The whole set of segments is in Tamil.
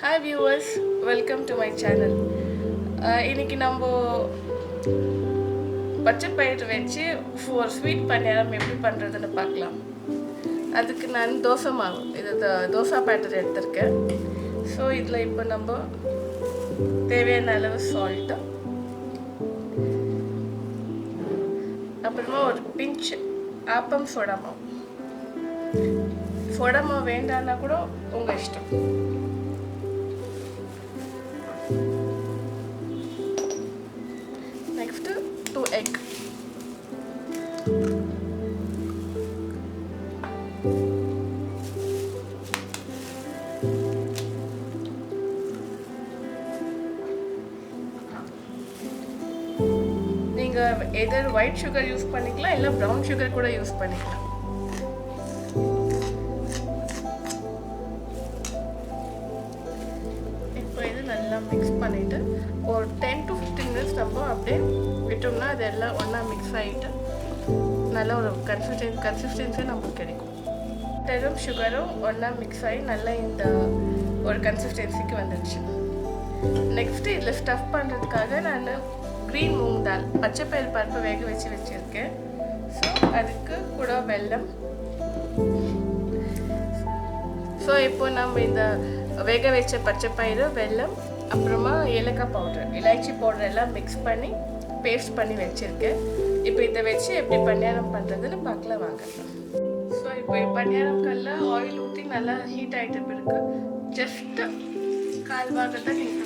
Hi viewers welcome to my channel இன்னைக்கு நம்ம பச்சை பயிறு வச்சு ஒரு ஸ்வீட் பணியாரம் எப்படி பண்ணுறதுன்னு பார்க்கலாம். அதுக்கு நான் தோசை மாவு இது த- தோசை பேட்டர் எடுத்திருக்கேன். ஸோ இதில் இப்போ நம்ம தேவையான அளவு சால்ட்டு அப்புறமா ஒரு பிஞ்ச் ஆப்பம் சோடா மாவு. சோடா மாவு வேண்டான்னா கூட உங்கள் இஷ்டம். நெக்ஸ்ட்டு டூ எக் நீங்கள் எதர் ஒயிட் சுகர் யூஸ் பண்ணிக்கலாம் இல்லை ப்ரௌன் சுகர் கூட யூஸ் பண்ணிக்கலாம். இப்போ இது நல்லா மிக்ஸ் பண்ணிவிட்டு ஒரு டென் டு ஃபிஃப்டீன் மினிட்ஸ் நம்ம அப்படியே விட்டோம்னா அது எல்லாம் ஒன்றா மிக்ஸ் ஆகிட்டு நல்ல ஒரு கன்சிஸ்டன்ஸ் கன்சிஸ்டன்சி நமக்கு கிடைக்கும். டெரும் சுகரும் ஒன்றா மிக்ஸ் ஆகி நல்லா இந்த ஒரு கன்சிஸ்டன்சிக்கு வந்துடுச்சு நெக்ஸ்ட்டு இதில் ஸ்டஃப் பண்ணுறதுக்காக நான் க்ரீன் மூங் தால் பச்சை பயிர் பருப்பு வேக வச்சு வச்சுருக்கேன். ஸோ அதுக்கு கூட வெல்லம். ஸோ இப்போ நம்ம இந்த வேக வச்ச பச்சைப்பயிறு வெல்லம் அப்புறமா ஏலக்காய் பவுடர் இலாய்ச்சி பவுடர் எல்லாம் மிக்ஸ் பண்ணி பேஸ்ட் பண்ணி வச்சுருக்கேன். இப்போ இதை வச்சு எப்படி பணியாரம் பண்ணுறதுன்னு பார்க்கலாம் வாங்க. ஸோ இப்போ பணியாரம் கல்ல ஆயில் ஊற்றி நல்லா ஹீட் ஆகிட்ட பிறகு ஜஸ்ட்டு கால் பாகத்தை நீங்கள்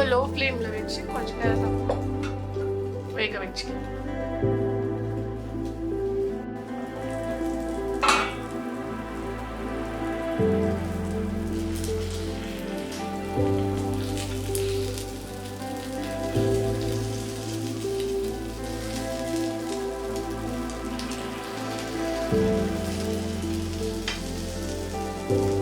ரொம்ப லோ ஃப்ளேமில் வச்சு கொஞ்ச நேரம் வேக வச்சுக்கலாம் thank you